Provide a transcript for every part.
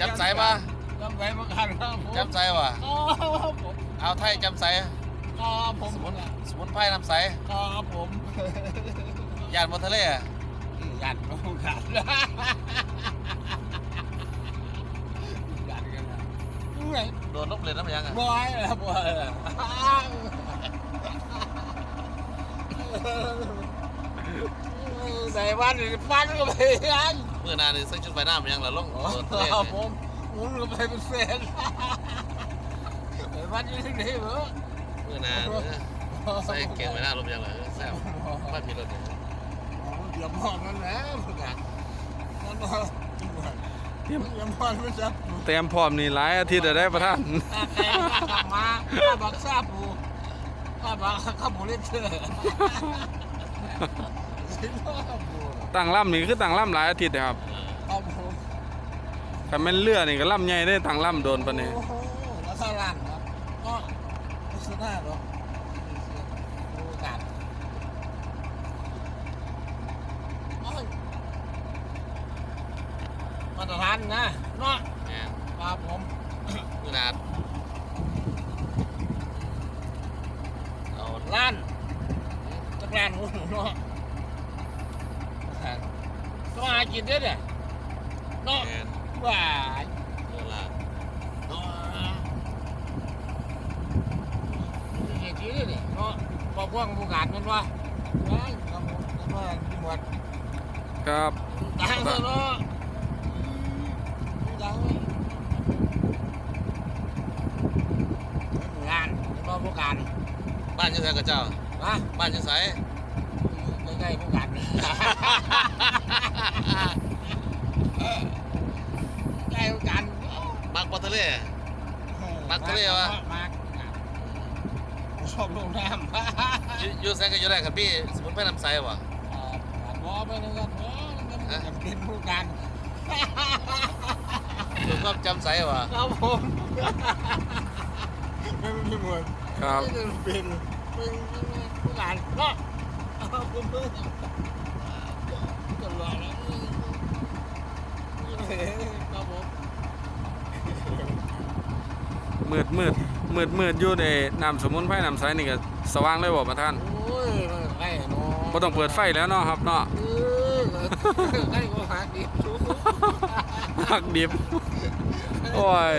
จำใสปะจำใสเหมือนกันครับผมจำใสวะครับผมเอาไทยจำใสครับผมสมุนสมุนไพรน้ำใสครับผมยานบนทะเลอะยันโอกาสยันกันนะไงโดนลบเลยน้ำยังอะบอยแล้วบอยแล้วใส่บ้านนี่ฟันก็ไปยันเมื่อนานนี่ใส่ชุดใบหน้ามันยังละลงโดนทะเลครับเนี่ยผมผมก็ไปเป็นแฟนใส่บ้านนี่ที่ไหนเหรอเมื่อนานเนี่ยใส่เก่งใบหน้าลมยังเลยแซ่บไม่ผิดรถเนี่ยเดี๋ยวมองนั่นแหละพวกกันนั่นว่าเดี๋ยวมองไม่จับเตรียมพร้อมนี่หลายอาทิตย์จะได้ประท่านแกกลับมาข้าบักซาปูข้าบักข้าบุเรเตอร์สิบห้าปู ตั้งล่ำนี่คือตั้งล่ำหลายอาทิตย์นะครับครับผมถ้าแม่นเรือนี่ก็ล่ำใหญ่ได้ตั้งล่ำโดนปานนี้โอ้โหแล้วถ้าล้านครับก็ไม่ชนะหรอกโอกาสมาตรฐานนะเนาะเนี่ยครับผมเมื่อนานเอาล้านจักรานของหนูเนาะต้องหา กินด้วยเนี่ยเนาะเนี่ยว่าเมื่อละเนาะเฮ็ดดีด้วยเนี่ยเนาะพอพวกผู้การมันว่าว้ายครับผมมันว่าที่หมดครับดังเลยเนาะดังเลยงานพอผู้การบ้านยังไงกับเจ้านะบ้านยังไง ใกล้ๆผู้การใกล้ผู้การมักบนทะเล มักทะเลวะ มักชอบลงน้ำอยู่อยู่แซงก็อยู่ได้ครับพี่ สมุนไพรน้ำใสวะบอไปเลยกันบอจะเป็นผู้การอยู่ก็จำใสวะครับผมไม่มีหมดครับเป็นเป็นผู้การก็ผ มเพิ่งตลอดแล้วครับผมมืดมืดมืดมืดอยู่ในน้ำสมุนไพรน้ำใสนี่ก็สว่างเลยบ่ประท่านโอ้ยไอ้เนาะบ่ต้องเปิดไฟแล้วเนาะครับเนาะเออไอ้ก็หาดีทุกหักดิบโอ้ย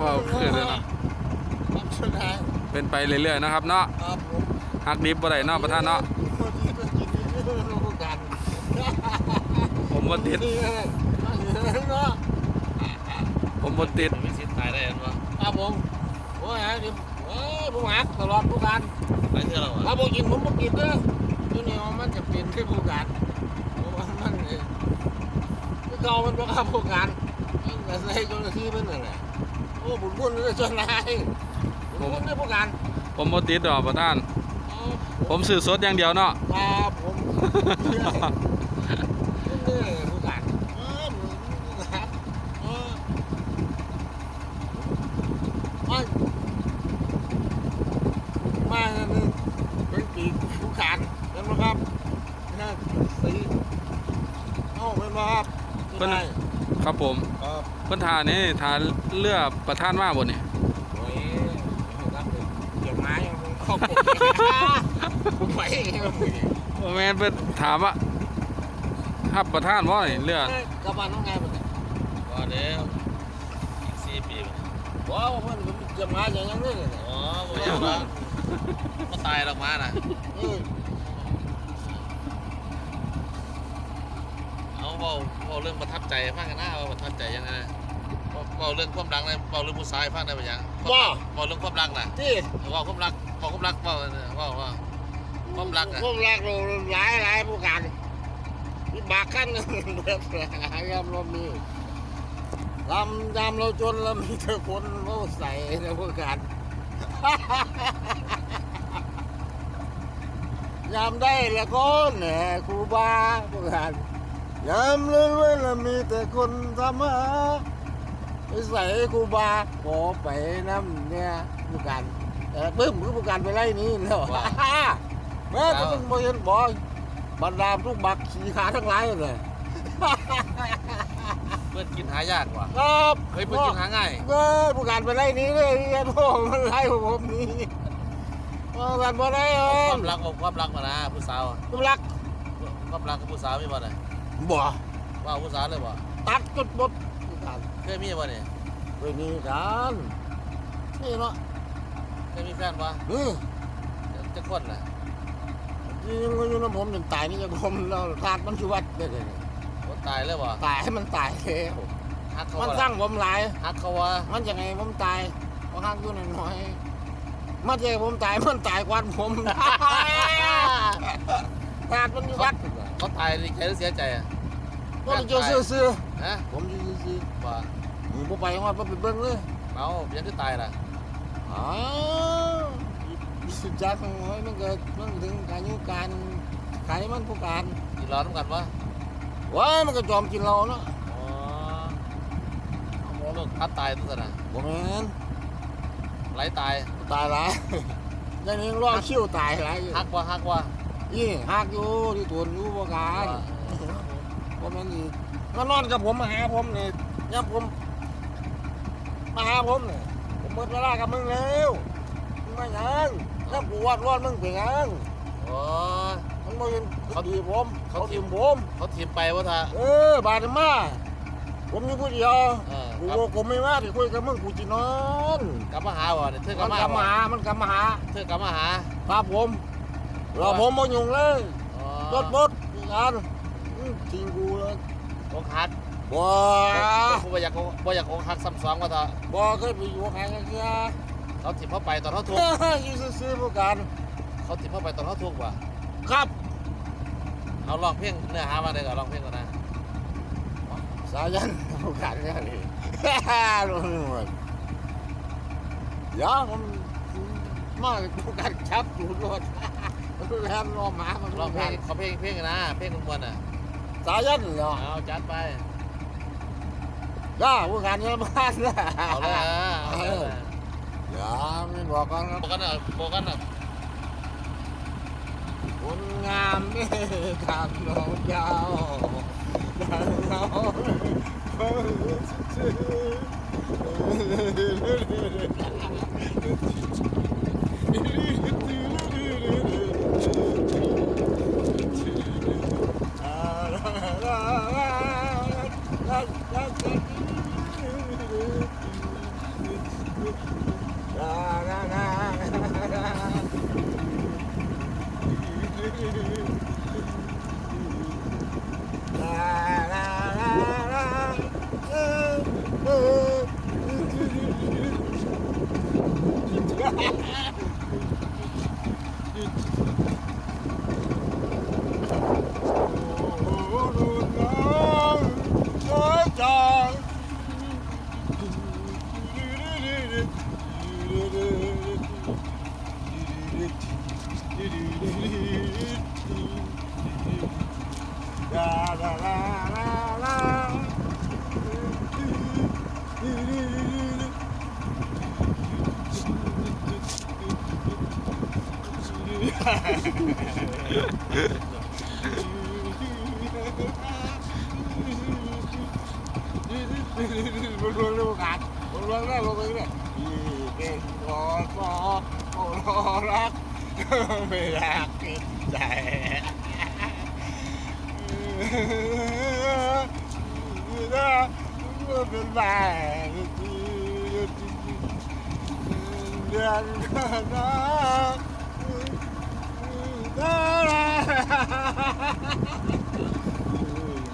ว้าวคือเลยเนาะครับสุดท้ายเป็นไปเรื่อยๆนะครับเนาะครับผมหักดิบบ่ได้เนาะประท่านเนาะ คนที่ไปกินนี่รู้กัน ผม บ่ติดเนาะผมบ่ติดมีสิทธิ์ตายได้เห็นปะครับผมโอ้ยฮะดิเอ้ยผู้หักตลอดผู้การไปเที่ยวเราถ้าอะบ่กินผมบ่กินเด้ออยู่นี่มันจะเป็นแค่ผู้การเพราะว่ามันเนี่ยคือเก่ามันบ่ครับผู้การมันก็ใส่เจ้าหน้าที่มันนั่นแหละโอ้บุญบุญเลยเจ้านายบุญบุญเลยผู้การผมบ่ติดดอกประท่านเอาผมซื้อสดอย่างเดียวเนาะครับผมนี่ผู้การเออผู้การเออเอ้ยมาเนี่ยเป็นปีกผู้การเห็นไหมครับนี่นะสีเอ้าเป็นไหมครับ เพิ่น ได้ ครับผมครับเพิ่นทานี่ทาเรือประท่านมาบ่นี่โอ้ยครับเกี่ยวไม้ผมเข้าผมผมไปครับบ่แม่นเพิ่นถามว่าฮับประท่านบ่นี่เรือกลับบ้านน้องไงมันก็เดี๋ยวอีกสี่ปีมันว้าวมันเกี่ยวไม้อย่างนั้นเลยเนี่ยอ๋อไม่ใช่หรอกก็ตายหรอกมาน่ะ เออเอาเบาเบาเรื่องประทับใจฟังกันหน้าว่าประทับใจยังไงนะเบาเบาเรื่องความรักนะเบาเรื่องผู้ชายฟังได้ไหมยังเบาเรื่องความรักนะที่เบาความรักเบาความรักเบาเบาว่าความรักอะผมรักเราหลายหลายผู้การมีบากขั้นเบิดยามเรามีลำยามเราจนเรามีแต่คนเราใส่ในผู้การยามได้ละก็แหน่ครูบาผู้การ ยามเรื่อยๆเรามีแต่คนทำมาไปใส่ครูบาขอไปน้ำเนี่ยผู้การแต่ปึ้มคือผู้การไปไล่นี้แล้วแม่ก็ต้องมาเห็นบ่อยบรรดาทุกบักขี่ขาทั้งหลายเลยเพื่อนกินหายากว่ะครับเฮ้ยเพิ่นกินหาง่ายเออผู้การไปไล่หนี้เลยเรียนพ่อมันไล่ผมหนี่ผู้การบ่ได้เอคอวามรักของความรักมานะผู้สาวอะผมรักความรักกับผู้สาวมีบ่เนี่ย บ่ว่าผู้สาวเลยบ่ตัดจุดบดผู้การเคยมีบ่เนี่ยไปนี่กันนี่เนาะเคยมีแฟนบ่นี่จะคนน่ะที่ยังอยู่น้ำผมจนตายนี่จะผมเราทาดมันชีวัดได้เลยคนตายเลยบ่ตายให้มันตายแล้วฮักเขามันบ่สร้างผมหลายฮักเขาว่ามันจะไงผมตายเพราะข้างตัวน้อยๆมันจะให้ผมตายมันตายกว่าผมทาดมันชีวัด เขาตายดีใจหรือเสียใจอะผมจะซื้อฮะๆผมจะซื้อบ่ๆผมบ่ไปว่าไปเบิ่งเลยเอาเพียงที่ตายล่ะอ้าวสุดจักของน้อยมันเกิดมันถึงอายุการไขมันผู้การกินรอน้ำกันวะว้ามันก็จอมกินเราเนาะอ๋อโลกพัดตายตัวน่ะบ่แม่นไหลตายตายหลายอย่างนี้รอคิวตายหลายอยู่ ฮักว่าฮักว่า นี่หักอยู่ที่ตัวอยู่บ่การบ่แม่นอีกมานอนกับผมมาหาผมเนี่ยับผม มาหาผมนี่ผมหมดเวลากับมึงแล้วมึงไมาหยังยับกูวาดวอนมึงเป็นหยังโอ้ยมันบ่เป็นเขาดีผม เขาเทิทิมผมเขาทีมไปว่าท่าเออบาดมาผมอยู่ผู้เดียวกูบอกกูไม่ว่าที่คุยกับมึงกูจะนอนกลับมาหาบ่เนี่ยเธอกลัมับนมากลับมาหามันกลับมาหาเธอกลับมาหาครับผม เราผมมายุ่งเลยอ๋อรถบดงานอื้อทิ้งกูเลยอกหักบ่บ่อยากบ่อยากอกหักซ้ำซ้อนว่าท่าบ่เคยไปอยู่กับใครกันเสียเขาถิ่มเข้าไปตอนเขาทุกข์อยู่ซื่อๆพวกกันเขาถิ่มเข้าไปตอนเขาทุกข์ว่ะครับเอาลองเพลงเนื้อหามาได้ก่อนลองเพลงก่อนนะสายันพวกกันเนี่ยนี่รู้หมดเดี๋ยวผมมาพวกกันชับจูดรถ แล้วรอหมามันลรอองเพลกังนเขาเพลงเพลงนะ เพลงมวนอะสายันเหรอเอาจัดไปก็พวกกันเนี่ยบ้านนะเอาเลยเอาเลยอย่าไม่บอกกันครับบอกกันอะบอกกันอะคนงามนี่การน้องเจ้าการน้องเพิ่งชื่อ ลาลาลาลาเออเออโอ้โหดูน้องน้อยจังลาลาลาลาลา มันรวมเรื่อง กันมันรวมเรื่องลงไปเนี่ยอีเป็นพอพอพอรักไม่รักกินใจเป็นแบบเดือนนะ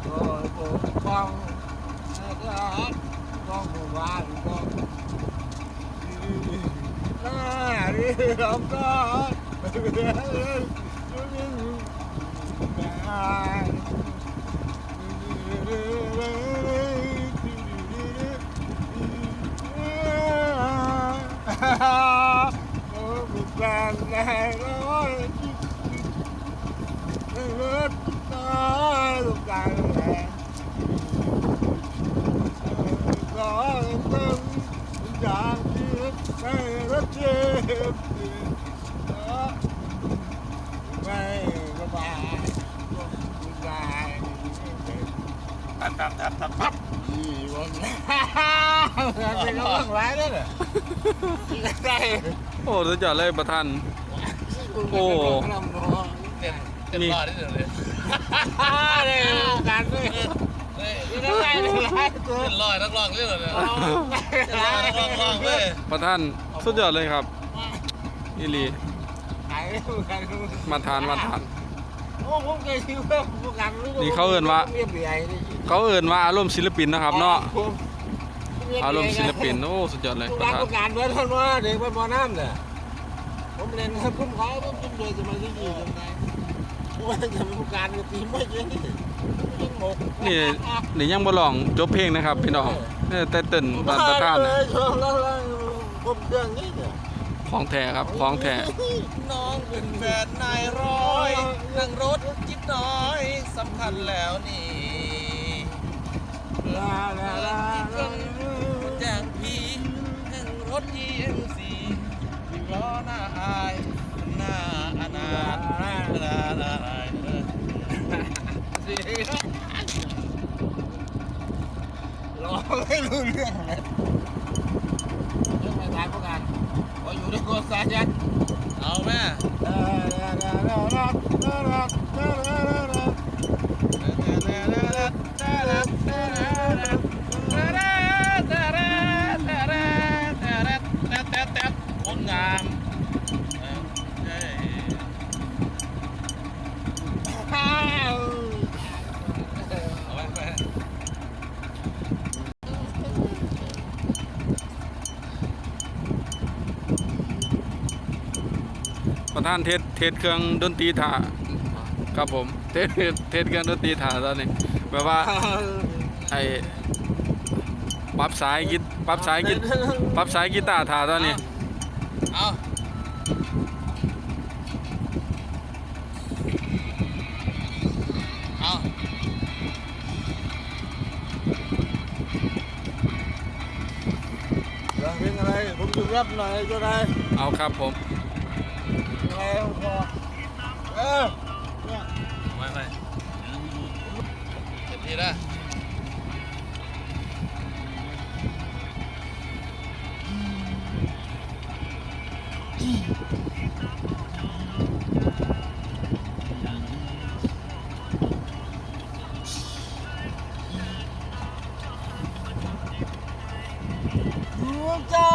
ก็ปกป้องรัก ก็หมู่บ้านก็หน้าเรื่องก็เรื่องแฟนแน่ร้อยเลือดตายลูกกายแรง ก็เป็นอย่าง ที่ไม่รักเจ็บไม่สบายก็สบายตัดตัดทับทับทับอีวันเป็นร้องร้ายเลยเหรอได้โอ้สุดยอดเลยประธานโอ้เต้นเต้นรอดได้เลยได้การด้วย เฮ้ยได้ได้ได้ตัวเต้นรอดนักร้องเลยเหรอเนี่ยเต้นรอดนักร้องร้องเลยประธานสุดยอดเลยครับอีหลีขายกันมาทานมาทานโอ้ผมเคยคิดว่าผู้กันนี่เขาเอิ้นว่าเรียบเรียงนี่เขาเอ่นว่าอารมณ์ศิลปินนะครับ เนาะผมอารมณ์ศิลปินโอ้สุดยอดเลยผู้ประการธานผู้การเพื่อนเพื่อนว่าเด็กเป็นมอน้ำเนี่ยผมเรียนครับผมขอผมจุ่มเลยจะมาที่นี่ยังไงว่าจะเป็นผู้การกับทีมไม่เยอะ นี่นี่ยังบ่ลองจบเพลงนะครับพี่น้องเนี่ยแต่เต้นบานประธานเลน่ะผมเรื่องนี้เนี่ยของแท้ครับของแท้น้องเป็นแฟนนายร้อยนั่งรถจิ๊บน้อยสำคัญแล้วนี่ลาลาลาลาจากพี่นั่งรถยีเอ็มซีที่ล้อหน้าอายหน้าอนาถหน้าลาลาลา ยเออร้องไม่รู้เรื่องเลยเรื่องไม่ทายพวกกันว่าอยู่ในโกสาจันเอาแม่านเทศเทศเครื่องดนตรีถ่าครับผม เทศเทศเครื่องดนตรีถ่าตอนนี้แบบว่าไอ้ปรับสายกีปรับสายกีปรับสายกีตาร์ถ่าตอนนี้เอาเอาร้องเพลงอะไรผมจะรับหน่อยก็ได้เอาครับผม วพไม่ไม่เจ็บทีละดูจ้า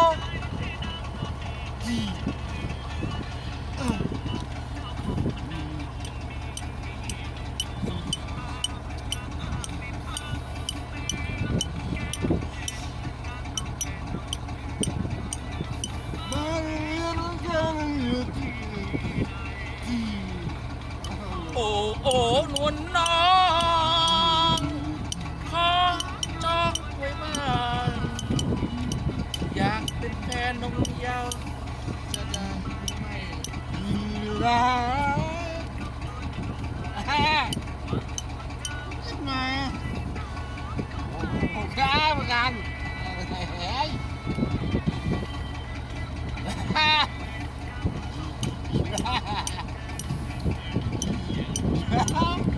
จี Ha ha!